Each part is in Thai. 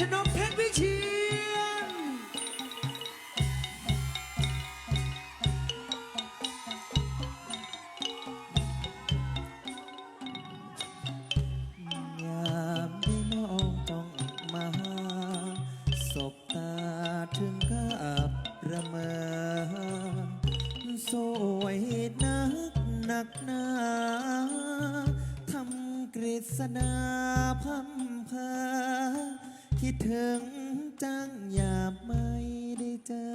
ชนกเพชรวิเชียนยามได้มองจ้องมาสบตาถึงกับระเมอสวยนักหนักหนาทำกฤษณาพัมเพอ คิดถึงจังอยากไม่ได้เจอ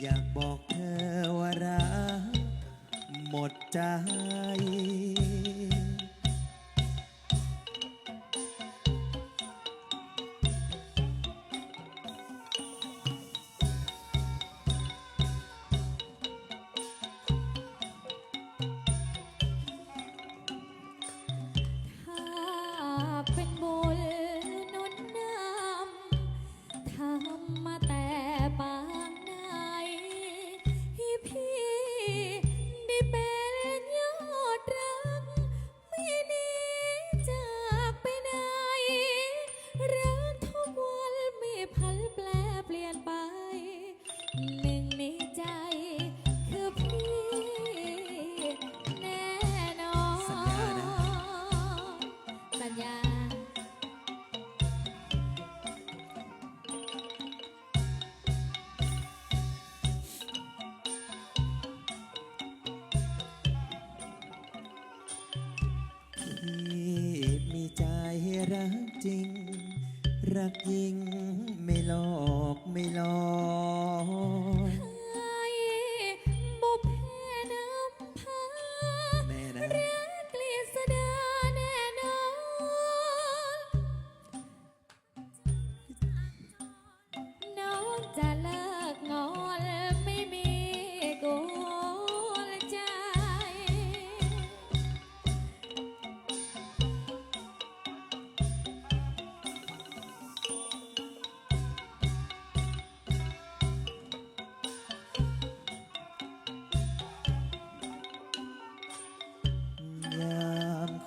อยากบอกเธอว่ารักหมดใจถ้าเป็นบุญ รักยิ่งไม่หลอกไม่หลอก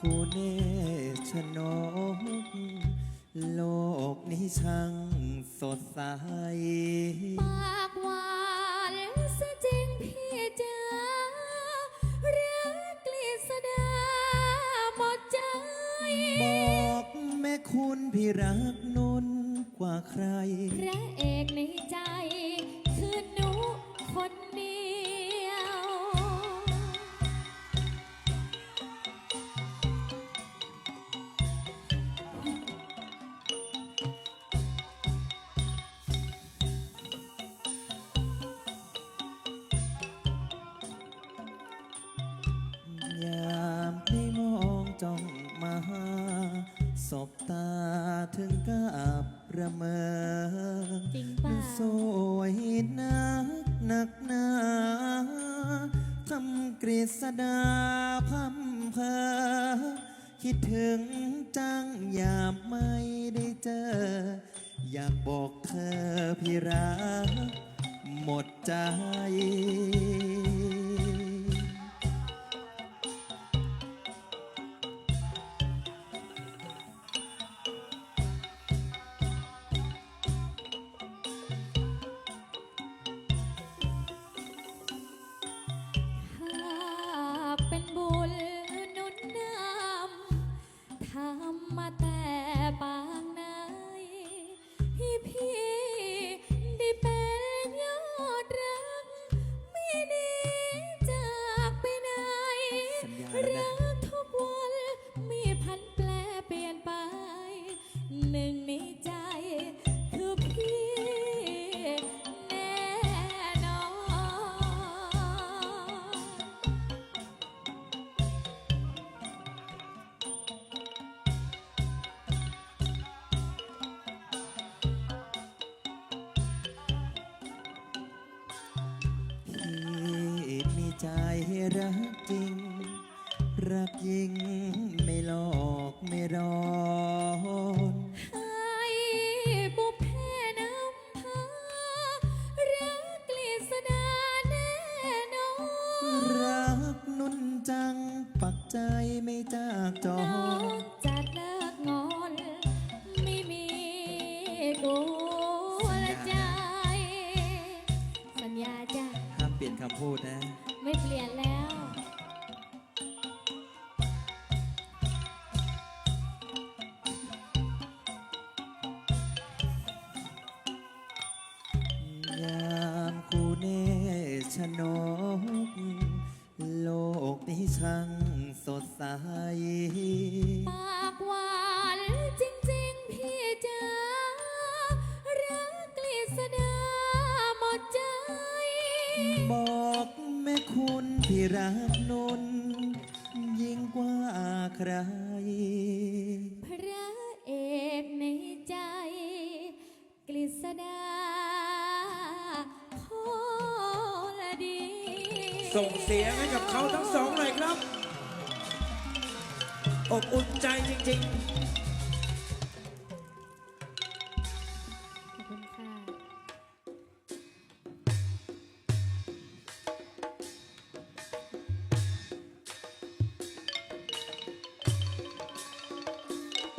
คู่เนชนกโลกนี้ช่างสดใส ปากหวานซะจริงพี่จ๋ารักกฤษดาหมดใจ บอกแม่คุณพี่รักนุนกว่าใคร พระเอกในใจ คือหนูคนเยามได้มองจ้องมาสบตาถึงกับระเมอจริงเปล่าสวยนักหนักหนาทำกฤษดาพัมเพอคิดถึงจังยากไม่ได้เจอ อยากบอกเธอพี่รักหมดใจ รักจริง รักยิ่งไม่หลอกไม่ร้อนให้บุพเพน้ำพารักกฤษดาแน่นอนรักนุ่นจัง ปักใจไม่จากจอน้องจะเลิกงอน ไม่มีกูละใจ สัญญาจ้ะห้ามเปลี่ยนคำพูดนะ ไม่เปลี่ยนแล้ว ยามกูเนชนก โลกนี้ช่างสดใส รักนนยิ่งกว่าใคร พระเอกในใจ กฤษดาพอดี ส่งเสียงให้กับเขาทั้งสองเลยครับ อบอุ่นใจจริง ๆ